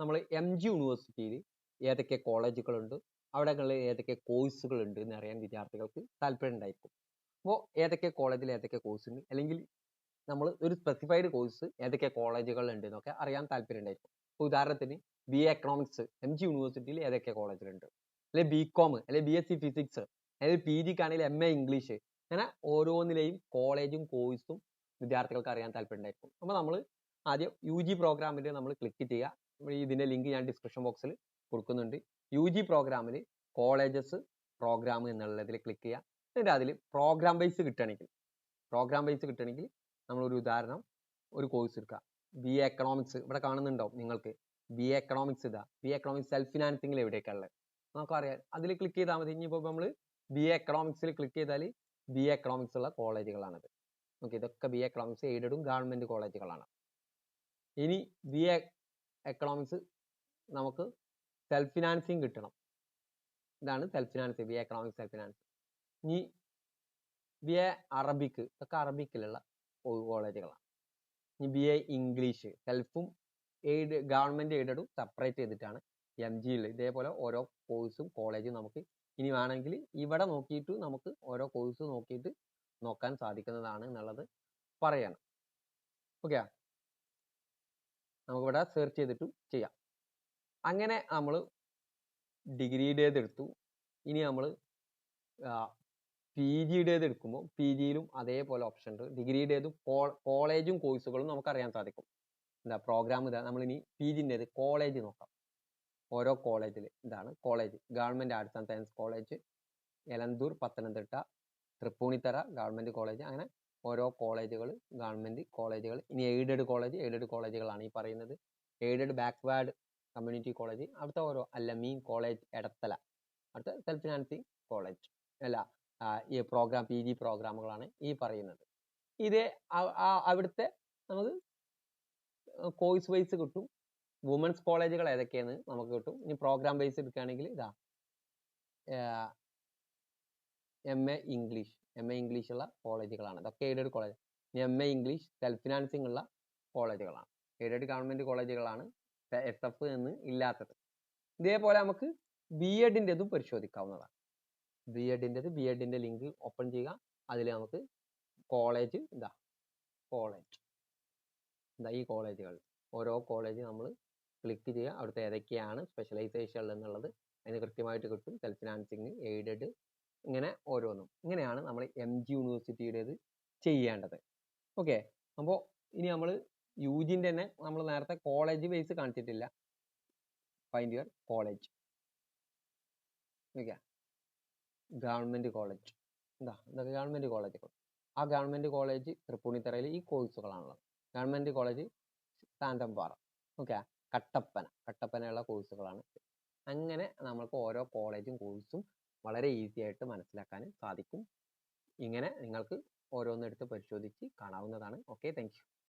നമ്മൾ M G യൂണിവേഴ്സിറ്റിയിൽ ഏതൊക്കെ കോളേജുകളുണ്ട് അവിടെയുള്ള ഏതൊക്കെ കോഴ്സുകളുണ്ട് എന്ന് അറിയാൻ വിദ്യാർത്ഥികൾക്ക് താല്പര്യം ഉണ്ടായിരിക്കും. അപ്പോൾ ഏതൊക്കെ കോളേജിൽ ഏതൊക്കെ കോഴ്സ് ഉണ്ട്? അല്ലെങ്കിൽ നമ്മൾ ഒരു സ്പെസിഫൈഡ് കോഴ്സ് ഏതൊക്കെ കോളേജുകളിലുണ്ട് എന്നൊക്കെ അറിയാൻ താല്പര്യം ഉണ്ടായിരിക്കും. ഇപ്പോൾ ഉദാഹരണത്തിന് B A economics M G യൂണിവേഴ്സിറ്റിയിൽ ഏതൊക്കെ കോളേജിലുണ്ട് അല്ലെങ്കിൽ ബി കോം അല്ലെങ്കിൽ ബി എസ് സി ഫിസിക്സ് അല്ലെങ്കിൽ പി ജിക്കാണെങ്കിൽ എം എ ഇംഗ്ലീഷ് അങ്ങനെ ഓരോന്നിലെയും കോളേജും കോഴ്സും വിദ്യാർത്ഥികൾക്ക് അറിയാൻ താല്പര്യം ഉണ്ടായിരിക്കും. അപ്പോൾ നമ്മൾ ആദ്യം യു ജി പ്രോഗ്രാമിൽ നമ്മൾ ക്ലിക്ക് ചെയ്യുക. ഇതിന്റെ ലിങ്ക് ഞാൻ ഡിസ്ക്രിപ്ഷൻ ബോക്സിൽ കൊടുക്കുന്നുണ്ട്. യു ജി പ്രോഗ്രാമിൽ കോളേജസ് പ്രോഗ്രാം എന്നുള്ളതിൽ ക്ലിക്ക് ചെയ്യുക എന്നിട്ട് അതിൽ പ്രോഗ്രാം ബേസ് കിട്ടണമെങ്കിൽ പ്രോഗ്രാം ബേസ് കിട്ടണമെങ്കിൽ നമ്മളൊരു ഉദാഹരണം ഒരു കോഴ്സ് എടുക്കുക ബി എ എക്കണോമിക്സ് ഇവിടെ കാണുന്നുണ്ടോ നിങ്ങൾക്ക്. ബി എ എക്കണോമിക്സ് ഇതാ. ബി എ എക്കണോമിക്സ് സെൽഫ് ഫിനാൻസിങ്ങിൽ എവിടെയൊക്കെയാണ് ഉള്ളത് നമുക്കറിയാം. അതിൽ ക്ലിക്ക് ചെയ്താൽ മതി. ഇനിയിപ്പോൾ നമ്മൾ ബി എ എക്കണോമിക്സിൽ ക്ലിക്ക് ചെയ്താൽ ബി എ എക്കണോമിക്സ് ഉള്ള കോളേജുകളാണത്. ഓക്കെ ഇതൊക്കെ ബി എ എക്കണോമിക്സ് എയ്ഡഡും ഗവൺമെന്റ് കോളേജുകളാണ് ഇനി ബി എ എക്കണോമിക്സ് നമുക്ക് സെൽഫ് ഫിനാൻസിങ് കിട്ടണം. ഇതാണ് self finance B A economics self finance ഇനി ബി എ അറബിക്ക് ഇതൊക്കെ അറബിക്കിലുള്ള കോളേജുകളാണ്. ഇനി ബി എ ഇംഗ്ലീഷ് സെൽഫും എയ്ഡ് ഗവൺമെന്റ് എയ്ഡഡും സെപ്പറേറ്റ് ചെയ്തിട്ടാണ് എം ജിയിൽ ഇതേപോലെ ഓരോ കോഴ്സും കോളേജും നമുക്ക് ഇനി വേണമെങ്കിൽ ഇവിടെ നോക്കിയിട്ട് നമുക്ക് ഓരോ കോഴ്സ് നോക്കിയിട്ട് നോക്കാൻ സാധിക്കുന്നതാണ് എന്നുള്ളത് പറയണം. ഓക്കെ നമുക്കിവിടെ സെർച്ച് ചെയ്തിട്ട് ചെയ്യാം. അങ്ങനെ നമ്മൾ ഡിഗ്രിയുടേത് എടുത്തു. ഇനി നമ്മൾ പി ജിയുടേത് എടുക്കുമ്പോൾ പി ജിയിലും അതേപോലെ ഓപ്ഷൻ ഉണ്ട്. ഡിഗ്രിയുടേതും കോളേജും കോഴ്സുകളും നമുക്ക് അറിയാൻ സാധിക്കും. എന്താ പ്രോഗ്രാം ഇതാ. നമ്മളിനി പി ജിന്റേത് കോളേജ് നോക്കാം. ഓരോ കോളേജിൽ ഇതാണ് college government arts and science college Elanthoor Pathanamthitta Tripunithura government college അങ്ങനെ ഓരോ കോളേജുകൾ ഗവൺമെന്റ് കോളേജുകൾ ഇനി എയ്ഡഡ് കോളേജ് എയ്ഡഡ് കോളേജുകളാണ് ഈ പറയുന്നത്. എയ്ഡഡ് ബാക്ക്വേർഡ് കമ്മ്യൂണിറ്റി കോളേജ് അടുത്ത ഓരോ അല്ലമീൻ കോളേജ് എടത്തല അടുത്ത സെൽഫ് ഫിനാൻസിങ് കോളേജ് അല്ല ഈ പ്രോഗ്രാം പി ജി പ്രോഗ്രാമുകളാണ് ഈ പറയുന്നത്. ഇത് അവിടുത്തെ നമുക്ക് കോഴ്സ് വൈസ് കിട്ടും. വുമൻസ് കോളേജുകൾ ഏതൊക്കെയാണ് നമുക്ക് കിട്ടും. ഇനി പ്രോഗ്രാം വൈസ് എടുക്കുകയാണെങ്കിൽ ഇതാ M A English. M A English ഉള്ള കോളേജുകളാണ് ഇതൊക്കെ എയ്ഡഡ് കോളേജ് ഇനി M A English self financing ഉള്ള കോളേജുകളാണ് എയ്ഡഡ് ഗവൺമെന്റ് കോളേജുകളാണ് എസ് എഫ് എന്ന് ഇല്ലാത്തത്. ഇതേപോലെ നമുക്ക് ബി എഡിന്റെതും പരിശോധിക്കാവുന്നതാണ്. ബി എഡിന്റെത് ബി എഡിന്റെ ലിങ്ക് ഓപ്പൺ ചെയ്യുക. അതിൽ നമുക്ക് കോളേജ് ഇതാ കോളേജ് ഇതാ ഈ കോളേജുകൾ ഓരോ കോളേജ് നമ്മൾ ക്ലിക്ക് ചെയ്യുക. അവിടുത്തെ ഏതൊക്കെയാണ് സ്പെഷ്യലൈസേഷൻ എന്നുള്ളത് അതിന് കൃത്യമായിട്ട് കിട്ടും. സെൽഫ് ഫിനാൻസിങ് എയ്ഡഡ് ഇങ്ങനെ ഓരോന്നും. ഇങ്ങനെയാണ് നമ്മൾ എം ജി യൂണിവേഴ്സിറ്റിയുടേത് ചെയ്യേണ്ടത്. ഓക്കെ അപ്പോൾ ഇനി നമ്മൾ യു ജിന്റെ തന്നെ നമ്മൾ നേരത്തെ കോളേജ് ബേസ് കാണിച്ചിട്ടില്ല. Find your college okay government college എന്താ ഇതൊക്കെ ഗവൺമെന്റ് കോളേജ് ആ ഗവൺമെന്റ് കോളേജ് തൃപ്പൂണിത്തറയിൽ ഈ കോഴ്സുകളാണുള്ളത് government college Thanthampara. Okay Kattappana. കട്ടപ്പനയുള്ള കോഴ്സുകളാണ് അങ്ങനെ നമുക്ക് ഓരോ കോളേജും കോഴ്സും വളരെ ഈസി ആയിട്ട് മനസ്സിലാക്കാൻ സാധിക്കും. ഇങ്ങനെ നിങ്ങൾക്ക് ഓരോന്നെടുത്ത് പരിശോധിച്ച് കാണാവുന്നതാണ്. Okay thank